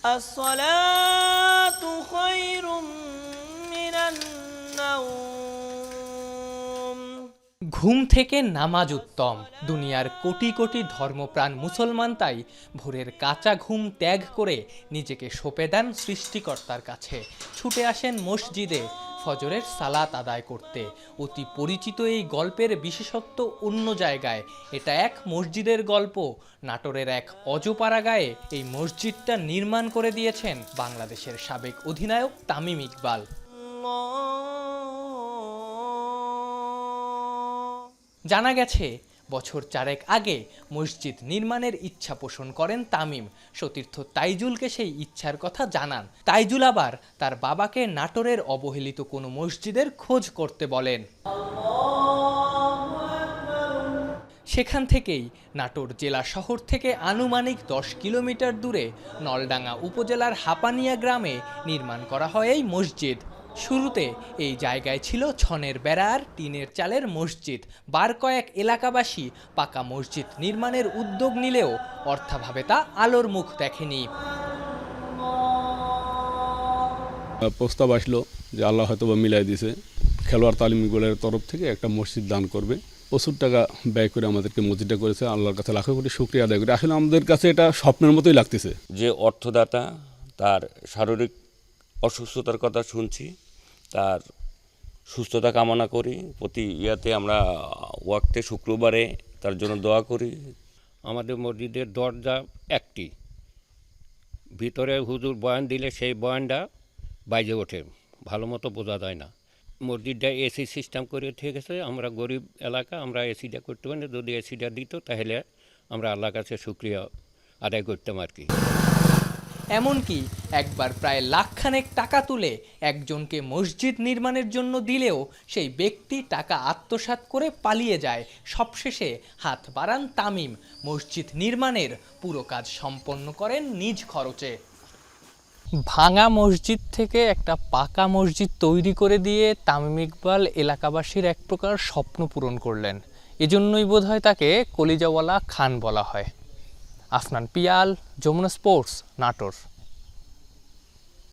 الصلاة خير من النوم ঘুম থেকে নামাজ উত্তম দুনিয়ার কোটি কোটি ধর্মপ্রাণ মুসলমান তাই ভোরের কাঁচা ঘুম ত্যাগ করে নিজেকে সঁপে দেন সৃষ্টিকর্তার কাছে ছুটে আসেন মসজিদে ফজরের সালাত আদায় করতে। অতি পরিচিত এই গল্পের বিশেষত্ব অন্য জায়গায়। এটা এক মসজিদের গল্প। নাটোরের এক অজপাড়া গায়ে এই মসজিদটা নির্মাণ করে দিয়েছেন বাংলাদেশের সাবেক অধিনায়ক তামিম ইকবাল। জানা গেছে বছর চারেক আগে মসজিদ নির্মাণের ইচ্ছা পোষণ করেন তামিম। সতীর্থ তাইজুলকে সেই ইচ্ছার কথা জানান। তাইজুল আবার তার বাবাকে নাটোরের অবহেলিত কোনো মসজিদের খোঁজ করতে বলেন। সেখান থেকেই নাটোর জেলা শহর থেকে আনুমানিক দশ কিলোমিটার দূরে নলডাঙ্গা উপজেলার হাপানিয়া গ্রামে নির্মাণ করা হয় এই মসজিদ। শুরুতে এই জায়গায় ছিল ছনের বেড়ার টিনের চালের মসজিদ। বার কয়েক এলাকাবাসী পাকা মসজিদ নির্মাণের উদ্যোগ নিলেও অর্থাভাবে তা আলোর মুখ দেখেনি। প্রস্তাব আসলো যে আল্লাহ হয়তো বা মিলাই দিছে খেলোয়াড় তালিম ইকবালের তরফ থেকে একটা মসজিদ দান করবে। প্রচুর টাকা ব্যয় করে আমাদেরকে মসজিদটা করেছে। আল্লাহর কাছে লাখো কোটি শুক্রিয়া আদায় করে। আসলে আমাদের কাছে এটা স্বপ্নের মতোই লাগতেছে। যে অর্থদাতা তার শারীরিক অসুস্থতার কথা শুনছি তার সুস্থতা কামনা করি। প্রতি ইয়াতে আমরা ওয়াক্তে শুক্রবারে তার জন্য দোয়া করি। আমাদের মসজিদের দরজা একটি। ভিতরে হুজুর বয়ান দিলে সেই বয়ানটা বাইরে ওঠে। ভালো মতো বোঝা যায় না। মসজিদটা এসি সিস্টেম করে ঠিক আছে, আমরা গরিব এলাকা, আমরা এসিটা করতে পারি। যদি এসিটা দিত তাহলে আমরা আল্লাহর কাছে শুক্রিয়া আদায় করতাম আর কি। এমনকি একবার প্রায় লাখখানেক টাকা তুলে একজনকে মসজিদ নির্মাণের জন্য দিলেও সেই ব্যক্তি টাকা আত্মসাৎ করে পালিয়ে যায়। সবশেষে হাত বাড়ান তামিম। মসজিদ নির্মাণের পুরো কাজ সম্পন্ন করেন নিজ খরচে। ভাঙা মসজিদ থেকে একটা পাকা মসজিদ তৈরি করে দিয়ে তামিম ইকবাল এলাকাবাসীর এক প্রকার স্বপ্ন পূরণ করলেন। এজন্যই বোধহয় তাকে কলিজাওয়ালা খান বলা হয়। আফনান পিয়াল যমুনা স্পোর্টস নাটোর।